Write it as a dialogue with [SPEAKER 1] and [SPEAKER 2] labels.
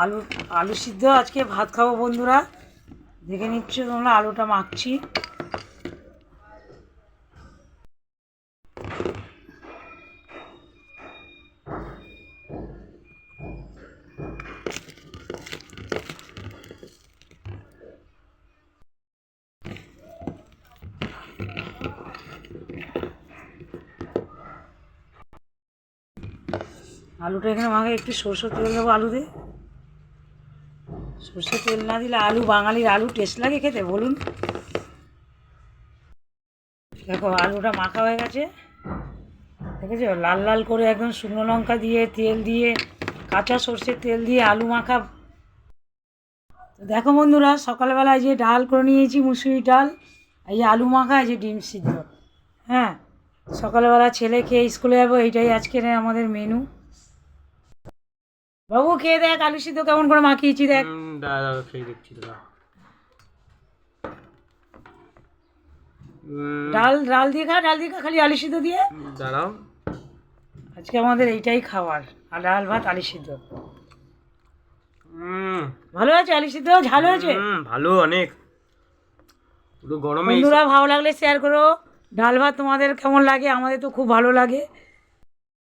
[SPEAKER 1] আলু আলু সিদ্ধ, আজকে ভাত খাব বন্ধুরা। দেখে নিচ্ছ তোমরা, আলুটা মাখছি। আলুটা এখানে মাখে, একটু সরষের তেল দেবো আলুতে। সরষের তেল না দিলে আলু, বাঙালির আলু টেস্ট লাগে খেতে, বলুন। দেখো, আলুটা মাখা হয়ে গেছে। দেখেছ? লাল লাল করে একদম শুকনো লঙ্কা দিয়ে, তেল দিয়ে, কাঁচা সর্ষের তেল দিয়ে আলু মাখা। দেখো বন্ধুরা, সকালবেলায় যে ডাল করে নিয়েছি মুসুরি ডাল, এই যে আলু মাখা, এই যে ডিম সিদ্ধ। হ্যাঁ সকালবেলা ছেলে খেয়ে স্কুলে যাব, এইটাই আজকের আমাদের মেনু বাবু খেয়ে দেখ আলু সিদ্ধ কেমন করে মাখিয়েছি দেখ।
[SPEAKER 2] খেয়ে দেখছি
[SPEAKER 1] ডাল ডাল দিয়ে খা ডাল দিয়ে খা খালি আলু সিদ্ধ দিয়ে।
[SPEAKER 2] দাঁড়াও।
[SPEAKER 1] আজকে আমাদের এইটাই খাবার আর ডাল ভাত আলু সিদ্ধ।
[SPEAKER 2] হুম
[SPEAKER 1] ভালো আছে? আলু সিদ্ধ ঝাল হয়েছে?
[SPEAKER 2] ভালো অনেক। পুরো গরমে
[SPEAKER 1] বন্ধুরা ভালো লাগলে শেয়ার করো। ডাল ভাত তোমাদের কেমন লাগে? আমাদের তো খুব ভালো লাগে।